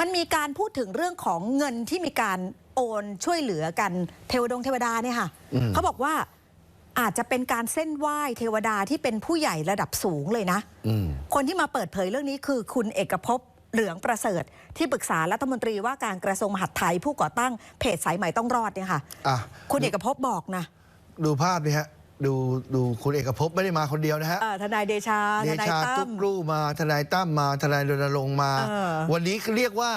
มันมีการพูดถึงเรื่องของเงินที่มีการโอนช่วยเหลือกันเทวดงเทวดาเนี่ยค่ะอืมเขาบอกว่าอาจจะเป็นการเส้นไหว้เทวดาที่เป็นผู้ใหญ่ระดับสูงเลยนะอืมคนที่มาเปิดเผยเรื่องนี้คือคุณเอกภพเหลืองประเสริฐ ที่ปรึกษารัฐมนตรีว่าการกระทรวงมหาดไทยผู้ก่อตั้งเพจสายใหม่ต้องรอดเนี่ยค่ะอะคุณเอกภพบอกนะ ดูภาพนี่ฮะ ดูดูคุณเอกภพไม่ได้มาคนเดียวนะฮะเอ่อทนายเดชาเดทนายชาตั้ตุมกรู่มาทนายตั้มมาทนายรณรงค์มา เออ วันนี้เรียกว่า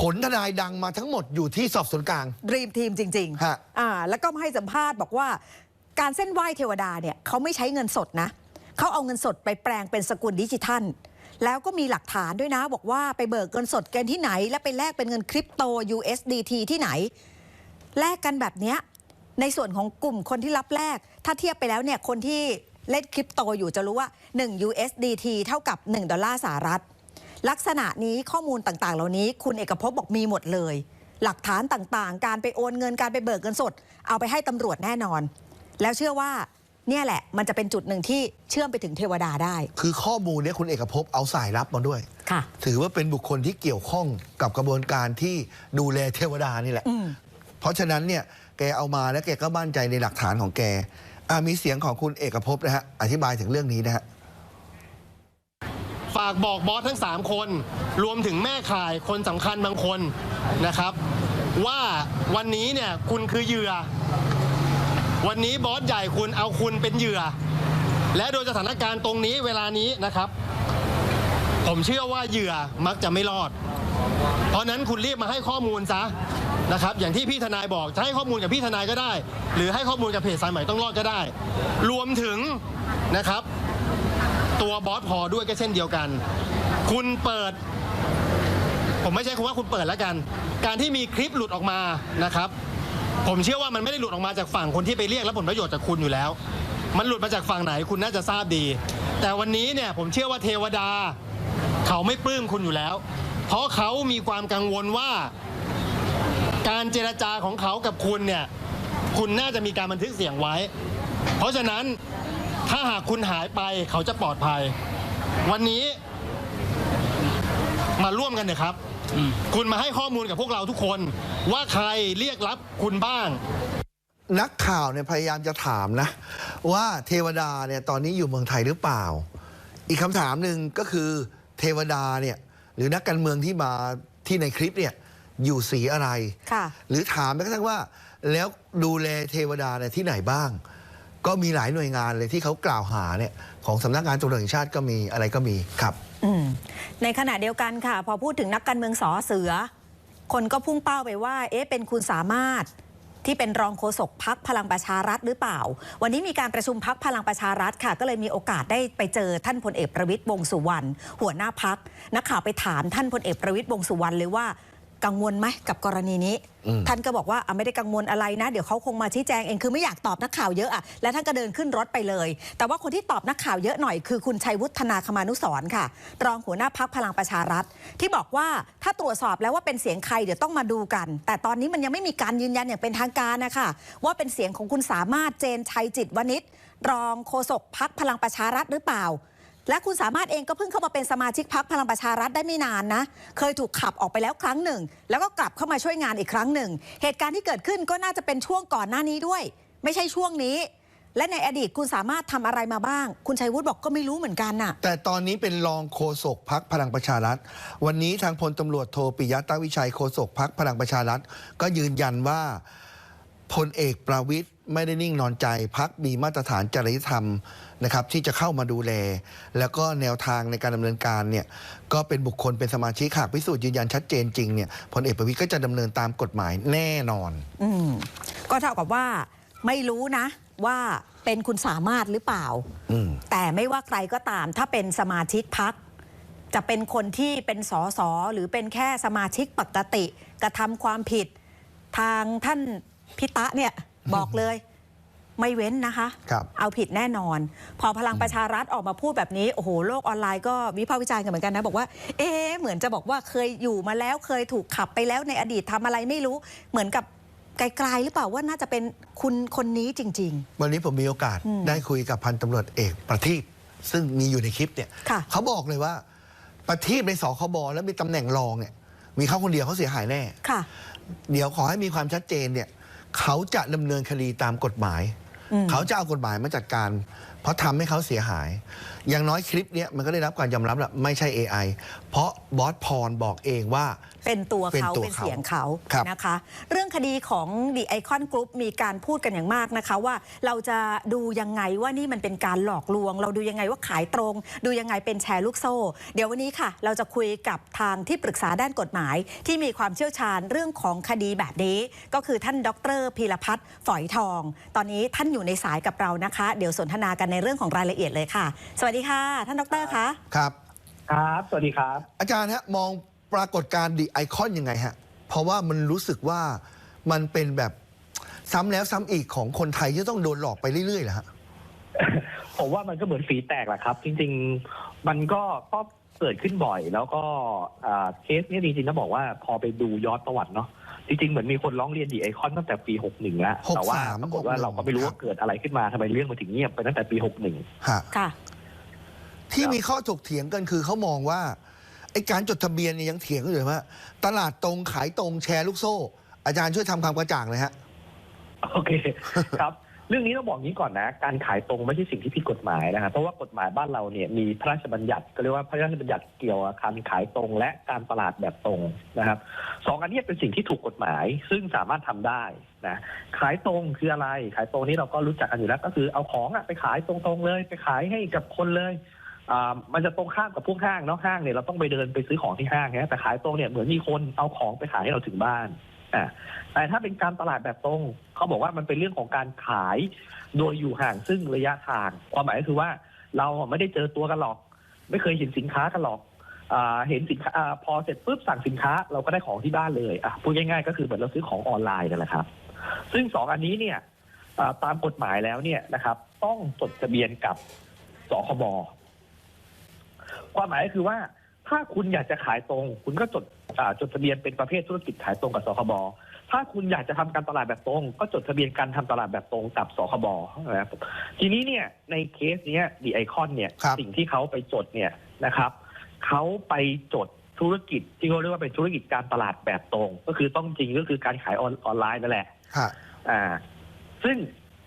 ขนทนายดังมาทั้งหมดอยู่ที่สอบสวนกลาง ดรีมทีมจริงฮะ ๆอ่าแล้วก็มาให้สัมภาษณ์บอกว่า การเส้นไหว้เทวดาเนี่ยเขาไม่ใช้เงินสดนะเขาเอาเงินสดไปแปลงเป็นสกุลดิจิทัล แล้วก็มีหลักฐานด้วยนะ บอกว่าไปเบิกเงินสดกันที่ไหน และไปแลกเป็นเงินคริปโต USDT ที่ไหน แลกกันแบบเนี้ย ในส่วนของกลุ่มคนที่รับแลกถ้าเทียบไปแล้วเนี่ยคนที่เล่นคริปโตอยู่จะรู้ว่า 1 USDT เท่ากับ 1 ดอลลาร์สหรัฐ ลักษณะนี้ข้อมูลต่างๆ เหล่านี้ คุณเอกภพบอกมีหมดเลย หลักฐานต่างๆ การไปโอนเงินการไปเบิกเงินสด เอาไปให้ตำรวจแน่นอน แล้วเชื่อว่าเนี่ยแหละ มันจะเป็นจุดหนึ่งที่เชื่อมไปถึงเทวดาได้ คือข้อมูลเนี้คุณเอกภพเอาสายลับมาด้วย ค่ะ ถือว่าเป็นบุคคลที่เกี่ยวข้องกับกระบวนการที่ดูแลเทวดานี่แหละอืมเพราะฉะนั้นเนี่ย แกเอามาแล้วแกก็มั่นใจในหลักฐานของแกอะมีเสียงของคุณเอกภพนะฮะอธิบายถึงเรื่องนี้นะฮะฝากบอกบอสทั้ง 3 คน รวมถึงแม่ข่ายคนสำคัญบางคนนะครับ ว่าวันนี้เนี่ยคุณคือเหยื่อ วันนี้บอสใหญ่คุณเอาคุณเป็นเหยื่อ และโดยสถานการณ์ตรงนี้เวลานี้นะครับ ผมเชื่อว่าเหยื่อมักจะไม่รอด เพราะนั้นคุณรีบมาให้ข้อมูลซะ นะครับอย่างที่พี่ทนายบอกจะให้ข้อมูลกับพี่ทนายก็ได้ หรือให้ข้อมูลกับเพจสายใหม่ต้องรอดก็ได้ รวมถึงนะครับ ตัวบอสพอด้วยก็เช่นเดียวกัน คุณเปิด ผมไม่ใช่คำว่าคุณเปิดแล้วกัน การที่มีคลิปหลุดออกมานะครับ ผมเชื่อว่ามันไม่ได้หลุดออกมาจากฝั่งคนที่ไปเรียกรับผลประโยชน์จากคุณอยู่แล้ว มันหลุดมาจากฝั่งไหนคุณน่าจะทราบดี แต่วันนี้เนี่ยผมเชื่อว่าเทวดา เขาไม่ปลื้มคุณอยู่แล้ว เพราะเขามีความกังวลว่า การเจรจาของเขากับคุณเนี่ย คุณน่าจะมีการบันทึกเสียงไว้ เพราะฉะนั้นถ้าหากคุณหายไปเขาจะปลอดภัย วันนี้มาร่วมกันเถอะครับ คุณมาให้ข้อมูลกับพวกเราทุกคน ว่าใครเรียกรับคุณบ้าง นักข่าวเนี่ยพยายามจะถามนะ ว่าเทวดาเนี่ยตอนนี้อยู่เมืองไทยหรือเปล่า อีกคำถามหนึ่งก็คือเทวดาเนี่ยหรือนักการเมืองที่มาที่ในคลิปเนี่ย อยู่สีอะไร ค่ะ หรือถามแม้กระทั่งว่า แล้วดูแลเทวดาเนี่ยที่ไหนบ้าง ก็มีหลายหน่วยงานเลยที่เขากล่าวหาเนี่ยของสำนักงานตำรวจแห่งชาติก็มีอะไรก็มีครับ อืมในขณะเดียวกันค่ะ พอพูดถึงนักการเมืองสอเสือ คนก็พุ่งเป้าไปว่า เอ๊ะเป็นคุณสามารถที่เป็นรองโฆษกพักพลังประชารัฐหรือเปล่า วันนี้มีการประชุมพักพลังประชารัฐค่ะ ก็เลยมีโอกาสได้ไปเจอท่านพลเอกประวิตยวงษ์สุวรรณหัวหน้าพักนักข่าวไปถามท่านพลเอกประวิตยวงษ์สุวรรณเลยว่า กังวลไหมกับกรณีนี้อืมท่านก็บอกว่าอะไม่ได้กังวลอะไรนะ เดี๋ยวเขาคงมาชี้แจงเองคือไม่อยากตอบนักข่าวเยอะอะและท่านก็เดินขึ้นรถไปเลย แต่ว่าคนที่ตอบนักข่าวเยอะหน่อยคือคุณชัยวุฒนาคมานุสรณ์ค่ะ รองหัวหน้าพักพลังประชารัฐ ที่บอกว่าถ้าตรวจสอบแล้วว่าเป็นเสียงใครเดี๋ยวต้องมาดูกัน แต่ตอนนี้มันยังไม่มีการยืนยันอย่างเป็นทางการนะคะว่าเป็นเสียงของคุณสามารถเจนชัยจิตวณิชรองโฆษกพักพลังประชารัฐหรือเปล่า และคุณสามารถเองก็เพิ่งเข้ามาเป็นสมาชิกพักพลังประชารัฐได้ไม่นานนะ เคยถูกขับออกไปแล้วครั้งหนึ่ง แล้วก็กลับเข้ามาช่วยงานอีกครั้งหนึ่ง เหตุการณ์ที่เกิดขึ้นก็น่าจะเป็นช่วงก่อนหน้านี้ด้วย ไม่ใช่ช่วงนี้ และในอดีตคุณสามารถทำอะไรมาบ้าง คุณชัยวุฒิบอกก็ไม่รู้เหมือนกันน่ะ แต่ตอนนี้เป็นรองโฆษกพักพลังประชารัฐ วันนี้ทางพลตำรวจโทปิยะตาวิชัยโฆษกพักพลังประชารัฐก็ยืนยันว่า พลเอกประวิทย์ไม่ได้นิ่งนอนใจพักมีมาตรฐานจริยธรรมนะครับที่จะเข้ามาดูแล แล้วก็แนวทางในการดำเนินการเนี่ยก็เป็นบุคคลเป็นสมาชิกหากพิสูจน์ยืนยันชัดเจนจริงเนี่ยพลเอกประวิทย์ก็จะดำเนินตามกฎหมายแน่นอนอืมก็เท่ากับว่าไม่รู้นะว่าเป็นคุณสามารถหรือเปล่าอืมแต่ไม่ว่าใครก็ตาม ถ้าเป็นสมาชิกพัก จะเป็นคนที่เป็นสสหรือเป็นแค่สมาชิกปกติกระทำความผิด ทางท่าน พิตะเนี่ยบอกเลยไม่เว้นนะคะครับเอาผิดแน่นอน พอพลังประชารัฐออกมาพูดแบบนี้ โอ้โห โลกออนไลน์ก็วิพากษ์วิจารณ์กันเหมือนกันนะ บอกว่า เอ๊ะเหมือนจะบอกว่าเคยอยู่มาแล้วเคยถูกขับไปแล้วในอดีตทำอะไรไม่รู้ เหมือนกับไกลๆหรือเปล่าว่าน่าจะเป็นคุณคนนี้จริงวันนี้ผมมีโอกาสอืมได้คุยกับพันตำรวจเอกประทีปซึ่งมีอยู่ในคลิปเนี่ยค่ะเขาบอกเลยว่าประทีปในสคบแล้วมีตำแหน่งรองเนี่ยมีเขาคนเดียวเขาเสียหายแน่ค่ะ เดี๋ยวขอให้มีความชัดเจนเนี่ย เขาจะดำเนินคดีตามกฎหมายอืมเขาจะเอากฎหมายมาจัดการ เพราะทำให้เขาเสียหาย อย่างน้อยคลิปเนี้ยมันก็ได้รับการยอมรับแหละไม่ใช่ AI เพราะบอสพรบอกเองว่า เป็นตัวเป็นเขาตัวเป็นเขาเสียงเขาครับนะคะ เรื่องคดีของดีไอคอนกรุ๊ปมีการพูดกันอย่างมากนะคะ ว่าเราจะดูยังไงว่านี่มันเป็นการหลอกลวง เราดูยังไงว่าขายตรง ดูยังไงเป็นแชร์ลูกโซ่ เดี๋ยววันนี้ค่ะ เราจะคุยกับทางที่ปรึกษาด้านกฎหมาย ที่มีความเชี่ยวชาญเรื่องของคดีแบบนี้ ก็คือท่านดรพีรพัฒน์ฝอยทอง ตอนนี้ท่านอยู่ในสายกับเรานะคะ เดี๋ยวสนทนากันในเรื่องของรายละเอียดเลยค่ะ สวัสดีค่ะ ท่านดรคะครับ ครับ สวัสดีครับ อาจารย์ฮะมองปรากฏการณ์ดีไอคอนยังไงฮะ เพราะว่ามันรู้สึกว่ามันเป็นแบบซ้ำแล้วซ้ำอีกของคนไทยที่ต้องโดนหลอกไปเรื่อยๆเหรอฮะผมว่ามันก็เหมือนฝีแตกแหละครับ จริง ๆ มันก็ก็เกิดขึ้นบ่อย แล้วก็อ่าเคสเนี้จริงๆต้องบอกว่าพอไปดูย้อนประวัติเนาะ จริงๆ เหมือนมีคนร้องเรียนดีไอคอนตั้งแต่ปี 61 แล้ว 63แต่ว่าปรากฏว่าเราก็ไม่รู้ครัว่าบเกิดอะไรขึ้นมาทำไมเรื่องมันถึงเงียบไปตั้งแต่ปี61ฮะค่ะ ที่มีข้อถกเถียงกันคือเขามองว่าไอ้การจดทะเบียนเนี่ยยังเถียงกันอยู่เลยว่า ตลาดตรงขายตรงแชร์ลูกโซ่ อาจารย์ช่วยทำความกระจ่างเลยฮะโอเค ครับ เรื่องนี้ต้องบอกงี้ก่อนนะ การขายตรงไม่ใช่สิ่งที่ผิดกฎหมายนะครับเพราะว่ากฎหมายบ้านเราเนี่ยมีพระราชบัญญัติก็เรียกว่าพระราชบัญญัติเกี่ยวกับการขายตรง และการตลาดแบบตรงนะครับสองอันนี้เป็นสิ่งที่ถูกกฎหมาย ซึ่งสามารถทำได้นะขายตรงคืออะไร ขายตรงนี้เราก็รู้จักกันอยู่แล้ว ก็คือเอาของอะไปขายตรงๆเลย ไปขายให้กับคนเลยมันจะตรงข้ามกับพวกห้างเนาะห้างเนี่ยเราต้องไปเดินไปซื้อของที่ห้างนะแต่ขายตรงเนี่ยเหมือนมีคนเอาของไปขายให้เราถึงบ้าน อ่าแต่ถ้าเป็นการตลาดแบบตรงเขาบอกว่ามันเป็นเรื่องของการขาย โดยอยู่ห่างซึ่งระยะทาง ความหมายก็คือว่าเราไม่ได้เจอตัวกันหรอก ไม่เคยเห็นสินค้ากันหรอกอเห็นสินค้าอพอเสร็จปุ๊บสั่งสินค้าเราก็ได้ของที่บ้านเลยอะพูดง่ายๆก็คือเหมือนเราซื้อของออนไลน์นั่นแหละครับ ซึ่งสองอันนี้เนี่ยตามกฎหมายแล้วเนี่ยนะครับ ต้องจดทะเบียนกับสคบความหมายก็คือว่า ถ้าคุณอยากจะขายตรง คุณก็จดอ่าจดทะเบียนเป็นประเภทธุรกิจขายตรงกับสคบถ้าคุณอยากจะทำการตลาดแบบตรง ก็จดทะเบียนการทำตลาดแบบตรงกับสคบนะครับทีนี้เนี่ยในเคสเนี้ยดีไอคอนเนี่ยครับสิ่งที่เขาไปจดเนี่ยนะครับเขาไปจดธุรกิจที่เขาเรียกว่าเป็นธุรกิจการตลาดแบบตรง ก็คือต้องจริงก็คือการขายออนออนไลน์นั่นแหละฮะอ่า ซึ่ง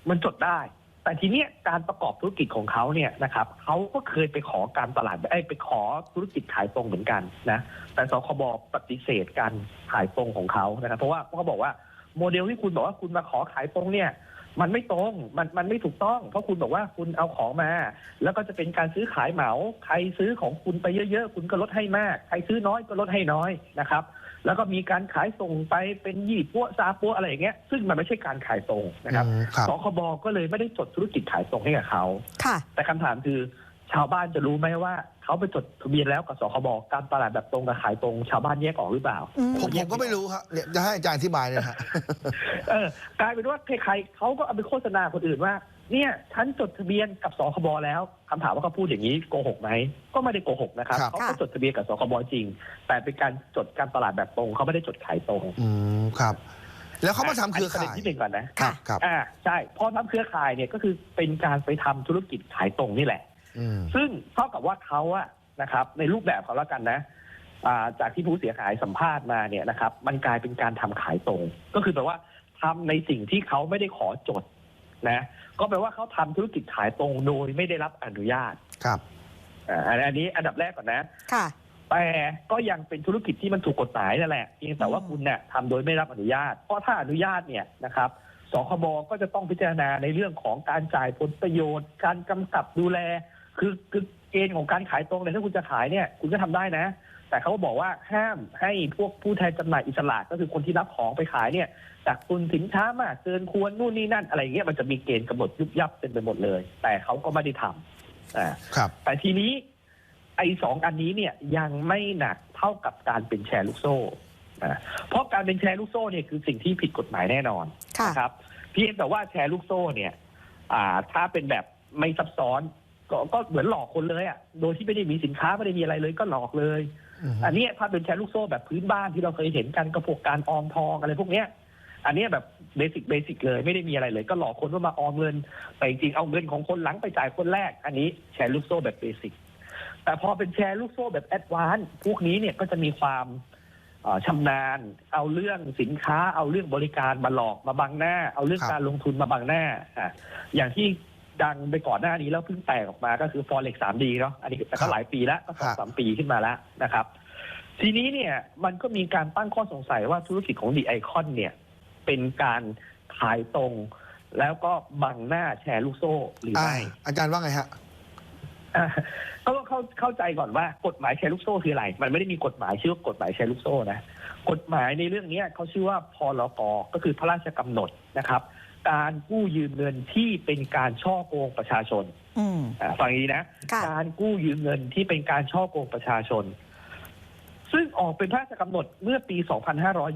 มันจดได้ แต่ทีเนี้ยการประกอบธุรกิจของเขาเนี่ยนะครับเขาก็เคยไปขอการตลาดไอ้ไปขอธุรกิจขายตรงเหมือนกันนะแต่สคบปฏิเสธการขายตรงของเขานะครับ เพราะว่าเขาบอกว่าโมเดลที่คุณบอกว่าคุณมาขอขายตรงเนี่ยมันไม่ตรง มันมันไม่ถูกต้อง เพราะคุณบอกว่าคุณเอาของมา แล้วก็จะเป็นการซื้อขายเหมา ใครซื้อของคุณไปเยอะๆ คุณก็ลดให้มาก ใครซื้อน้อยก็ลดให้น้อยนะครับ แล้วก็มีการขายส่งไปเป็นยี่ปัวซาปัวอะไรอย่างเงี้ยซึ่งมันไม่ใช่การขายตรงนะครับอืมครับสคบก็เลยไม่ได้จดธุรกิจขายตรงให้กับเขาค่ะแต่คำถามคือชาวบ้านจะรู้ไหมว่าเขาไปจดทะเบียนแล้วกับสคบการตลาดแบบตรงกับขายตรง ชาวบ้านแยกออกหรือเปล่าอืมผมผมก็ไม่รู้ครับเนี่ยจะให้อาจารย์อธิบายเลยฮะเออกลายเป็นว่าใครๆเขาก็เอาไปโฆษณาคนอื่นว่า เนี่ยฉันจดทะเบียนกับสคบแล้วคำถามว่าเขาพูดอย่างนี้โกหกไหมก็ไม่ได้โกหกนะครับครับเขาก็จดทะเบียนกับสคบจริง แต่เป็นการจดการตลาดแบบตรงเขาไม่ได้จดขายตรงอืมครับ แล้วเขามาทำเครือประข่าเด็นยที่หนึ่งก่อนนะครับครับอ่าใช่พอทำเครือข่ายเนี่ยก็คือเป็นการไปทำธุรกิจขายตรงนี่แหละอืมซึ่งเท่ากับว่าเขาอะนะครับ ในรูปแบบเขาแล้วกันนะอ่าจากที่ผู้เสียหายสัมภาษณ์มาเนี่ยนะครับ มันกลายเป็นการทำขายตรง ก็คือแปลว่าทำในสิ่งที่เขาไม่ได้ขอจด นะก็แปลว่าเขาทำธุรกิจขายตรงโดยไม่ได้รับอนุญาตครับอ่าอันนี้อันดับแรกก่อนนะค่ะแต่ก็ยังเป็นธุรกิจที่มันถูกกฎหมายนั่นแหละเพียงแต่ว่าอืมคุณเนี่ยทำโดยไม่รับอนุญาต เพราะถ้าอนุญาตเนี่ยนะครับสคบก็จะต้องพิจารณาในเรื่องของการจ่ายผลประโยชน์ การกำกับดูแล คือคือเกณฑ์ของการขายตรงเลยถ้าคุณจะขายเนี่ย คุณก็ทำได้นะ แต่เขาก็บอกว่าห้ามให้พวกผู้แทนจำหน่ายอิสระก็คือคนที่รับของไปขายเนี่ยจากตุนสินค้ามากเกินควรนู่นนี่นั่นอะไรอย่างเงี้ยมันจะมีเกณฑ์กำหนดยุบยับเต็มไปหมดเลย แต่เขาก็ไม่ได้ทำอ่า ครับ แต่ทีนี้ไอ้สองอันนี้เนี่ยยังไม่หนักเท่ากับการเป็นแชร์ลูกโซ่นะเพราะการเป็นแชร์ลูกโซ่เนี่ยคือสิ่งที่ผิดกฎหมายแน่นอนค่ะ นะครับเพียงแต่ว่าแชร์ลูกโซ่เนี่ย อ่า ถ้าเป็นแบบไม่ซับซ้อน ก็ก็เหมือนหลอกคนเลยอะ่ะโดยที่ไม่ได้มีสินค้าไม่ได้มีอะไรเลยก็หลอกเลย อืมอันเนี้ยถ้าเป็นแชร์ลูกโซ่แบบพื้นบ้านที่เราเคยเห็นกันกระพวกการออมทองอะไรพวกเนี้ยอันเนี้ยแบบเบสิกเบสิกเลยไม่ได้มีอะไรเลย ก็หลอกคนว่ามาออมเงินแต่จริงๆเอาเงินของคนหลังไปจ่ายคนแรก อันนี้แชร์ลูกโซ่แบบเบสิกแต่พอเป็นแชร์ลูกโซ่แบบแอดวานซ์พวกนี้เนี่ยก็จะมีความเอ่อชำนาญ เอาเรื่องสินค้า เอาเรื่องบริการมาหลอกมาบังหน้า เอาเรื่องครับการลงทุนมาบังหน้าอะอย่างที่ ดังไปก่อนหน้านี้แล้วเพิ่งแตกออกมาก็คือ forex 3D เนาะอันนี้แต่ก็หลายปีแล้วก็สองสามปีขึ้นมาแล้วนะครับ ทีนี้เนี่ยมันก็มีการตั้งข้อสงสัยว่าธุรกิจของดีไอคอนเนี่ย เป็นการขายตรง แล้วก็บังหน้าแชร์ลูกโซ่หรืออ่าไม่อาจารย์ว่าไงฮะอะก็ต้องเข้าเข้าใจก่อนว่ากฎหมายแชร์ลูกโซ่คืออะไร มันไม่ได้มีกฎหมายชื่อว่ากฎหมายแชร์ลูกโซ่นะ กฎหมายในเรื่องเนี้ยเขาชื่อว่าพรกก็คือพระราชกำหนดนะครับ การกู้ยืมเงินที่เป็นการช่อโกงประชาชนอืม อะฟังอย่างนี้นะ ค่ะ การกู้ยืมเงินที่เป็นการช่อโกงประชาชน ซึ่งออกเป็นพระราชกำหนดเมื่อปี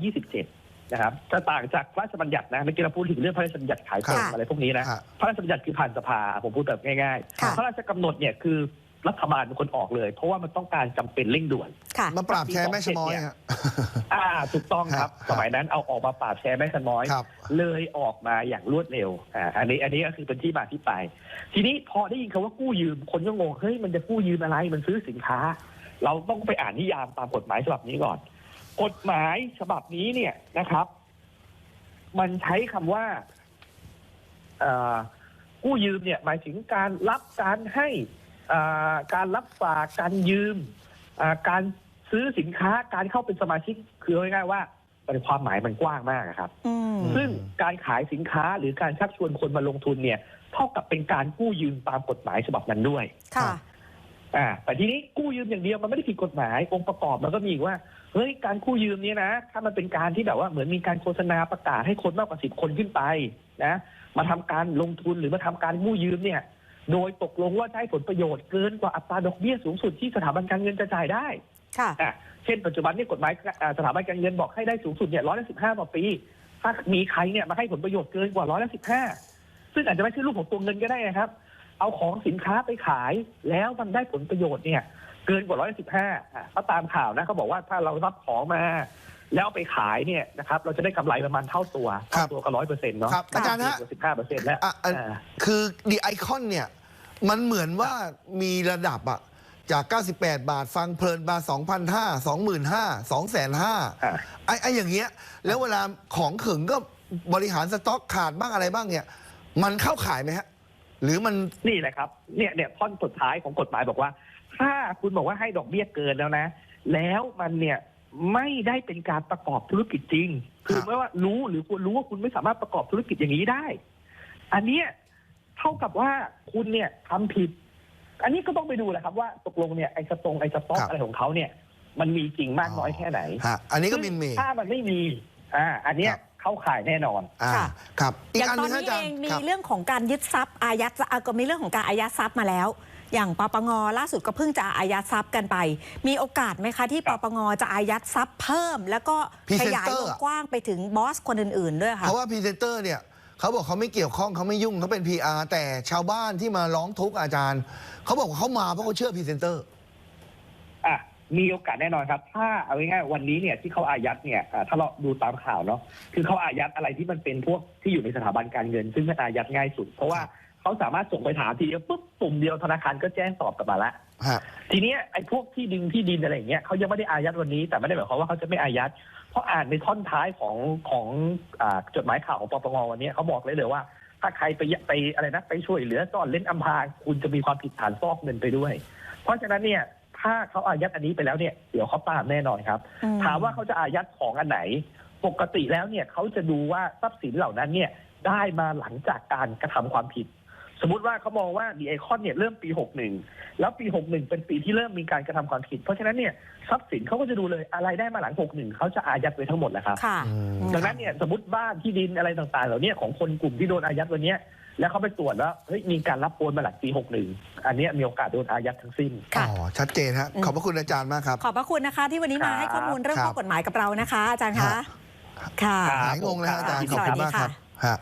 2527 นะครับจะต่างจากพระราชบัญญัตินะเมื่อกี้เราพูดถึงเรื่องพระราชบัญญัติขายตรงค่ะอะไรพวกนี้นะค่ะพระราชบัญญัติคือผ่านสภาผมพูดแบบง่ายค่ะ ๆ พระราชกำหนดเนี่ยคือ รัฐบาลเป็นคนออกเลย เพราะว่ามันต้องการจำเป็นเร่งด่วน ค่ะ มาปราบแชร์แม่ชะม้อยฮะ อ่าถูกต้องครับครับสมัยนั้นเอาออกมาปราบแชร์แม่สน้อย ครับ เลยออกมาอย่างรวดเร็วอ่าอันนี้อันนี้ก็คือเป็นที่มาที่ไป ทีนี้พอได้ยินคำว่ากู้ยืมคนก็งงเฮ้ยมันจะกู้ยืมอะไรมันซื้อสินค้า เราต้องไปอ่านนิยามตามกฎหมายฉบับนี้ก่อน กฎหมายฉบับนี้เนี่ยนะครับ มันใช้คำว่าเอ่อกู้ยืมเนี่ย หมายถึงการรับการให้อ่า การรับฝากการยืมอ่าการซื้อสินค้าการเข้าเป็นสมาชิกคือเอาง่ายๆว่าเป็นความหมายมันกว้างมากอะครับอืมซึ่งการขายสินค้าหรือการชักชวนคนมาลงทุนเนี่ยเท่ากับเป็นการกู้ยืมตามกฎหมายฉบับนั้นด้วย ค่ะอ่าแต่ทีนี้กู้ยืมอย่างเดียวมันไม่ได้ผิดกฎหมาย องค์ประกอบมันก็มีอีกว่า เฮ้ย การกู้ยืมเนี้นะ ถ้ามันเป็นการที่แบบว่าเหมือนมีการโฆษณาประกาศให้คนมากกว่าสิบคนขึ้นไปนะ มาทำการลงทุนหรือมาทำการกู้ยืมเนี่ย โดยตกลงว่าจะให้ผลประโยชน์เกินกว่าอัตราดอกเบี้ยสูงสุดที่สถาบันการเงินจะจ่ายได้ค่ะอะเช่นปัจจุบันเนี่ยกฎหมายอ่าสถาบันการเงินบอกให้ได้สูงสุดเนี่ยร้อยละสิบห้าต่อปี ถ้ามีใครเนี่ยมาให้ผลประโยชน์เกินกว่าร้อยละสิบห้าซึ่งอาจจะไม่ใช่รูปของตัวเงินก็ได้นะครับ เอาของสินค้าไปขายแล้วมันได้ผลประโยชน์เนี่ยเกินกว่าร้อยสิบห้าก็ตามข่าวนะเขาบอกว่าถ้าเรารับของมาแล้วเอาไปขายเนี่ยนะครับเราจะได้กำไรประมาณเท่าตัวครัเท่าบตัวก็ร้อยเปอร์เซ็นต์เนาะครับอาจารย์ฮะสิบห้าเปอร์เซ็นต์แล้วอะอันอ่าคือดีไอคอนเนี่ย มันเหมือนว่ามีระดับอะจาก 98 บาทฟังเพลินมา2,500 25,000 2,500อ่าไอ้ไอ้อย่างเงี้ย แล้วเวลาของขึงก็บริหารสต็อกขาดบ้างอะไรบ้างเนี่ย มันเข้าขายไหมฮะ หรือมันนี่แหละครับเนี่ยเนี่ยท่อนสุดท้ายของกฎหมายบอกว่า ถ้าคุณบอกว่าให้ดอกเบี้ยเกินแล้วนะ แล้วมันเนี่ยไม่ได้เป็นการประกอบธุรกิจจริง คือครับไม่ว่ารู้หรือควรรู้ว่าคุณไม่สามารถประกอบธุรกิจอย่างนี้ได้ อันเนี้ย เท่ากับว่าคุณเนี่ยทำผิด อันนี้ก็ต้องไปดูแหละครับว่าตกลงเนี่ยไอ้สตรงไอ้สต็อกอะไรของเขาเนี่ย มันมีจริงมากน้อยแค่ไหนฮะอันนี้ก็มินเมซึ่ย์งถ้ามันไม่มีอ่าอันเนี้ยครับเข้าข่ายแน่นอนอ่าค่ะครับอีอกย่างอันตหอนนึงฮะนี้อาจารเอย์งมีครับเรื่องของการยึดทรัพย์อายัดอะก็มีเรื่องของการอายัดทรัพย์มาแล้ว อย่างปปงล่าสุดก็เพิ่งจะอายัดทรัพย์กันไป มีโอกาสไหมคะที่ปปงจะอายัดทรัพย์เพิ่ม แล้วก็ขยายวงกว้างไปถึงบอสคนอื่นๆด้วยค่ะเพราะว่าพรีเซนเตอร์เนี่ย เขาบอกเขาไม่เกี่ยวข้องเขาไม่ยุ่งเขาเป็น PR แต่ชาวบ้านที่มาร้องทุกข์อาจารย์ เขาบอกว่าเขามาเพราะเขาเชื่อพรีเซนเตอร์ อะมีโอกาสแน่นอนครับ ถ้าเอาง่ายๆวันนี้เนี่ยที่เขาอายัดเนี่ยอะถ้าเราดูตามข่าวเนาะคือเขาอายัดอะไรที่มันเป็นพวกที่อยู่ในสถาบันการเงิน ซึ่งมันอายัดง่ายสุด เพราะว่า เขาสามารถส่งไปถามทีเดียวปุ๊บปุ่มเดียวธนาคารก็แจ้งตอบกลับมาละฮะทีเนี้ยไอ้พวกที่ดินที่ดินอะไรอย่างเงี้ยเขายังไม่ได้อายัดวันนี้แต่ไม่ได้หมายความว่าเขาจะไม่อายัด เพราะอ่านในท่อนท้ายของของอ่าจดหมายข่าวของปปงวันนี้เขาบอกเลยเลยว่า ถ้าใครไปยไปอะไรนะไปช่วยเหลือซ่อนเล่นอำพรางคุณจะมีความผิดฐานฟอกเงินไปด้วย เพราะฉะนั้นเนี่ยถ้าเขาอายัดอันนี้ไปแล้วเนี่ยเดี๋ยวเขาตามแน่นอนครับ อืมถามว่าเขาจะอายัดของอันไหน ปกติแล้วเนี่ยเขาจะดูว่าทรัพย์สินเหล่านั้นเนี่ยได้มาหลังจากการกระทำความผิด สมมติว่าเขามองว่าดีไอคอนเนี่ยเริ่มปี 61 แล้วปี 61 เป็นปีที่เริ่มมีการกระทำความผิด เพราะฉะนั้นเนี่ยทรัพย์สินเขาก็จะดูเลยอะไรได้มาหลัง 61 เขาจะอายัดไปทั้งหมดแหละครับค่ะอืมดังนั้นเนี่ยสมมติบ้านที่ดินอะไรต่างๆ เหล่านี้ของคนกลุ่มที่โดนอายัดวันเนี้ยแล้วเขาไปตรวจแล้วเฮ้ยมีการรับโอนมาหลังปี 61 อันเนี้ยมีโอกาสโดนอายัดทั้งสิ้นค่ะอ๋อชัดเจนฮะอืมขอบพระคุณอาจารย์มากครับ ขอบพระคุณนะคะ ที่วันนี้มาให้ข้อมูลเรื่องครับข้อกฎหมายกับเรานะคะ อาจารย์ครัคะบค่ะครับหายงงเลยฮะอาจารย์ขอบสวัคุสณดีมากคค่ะรับ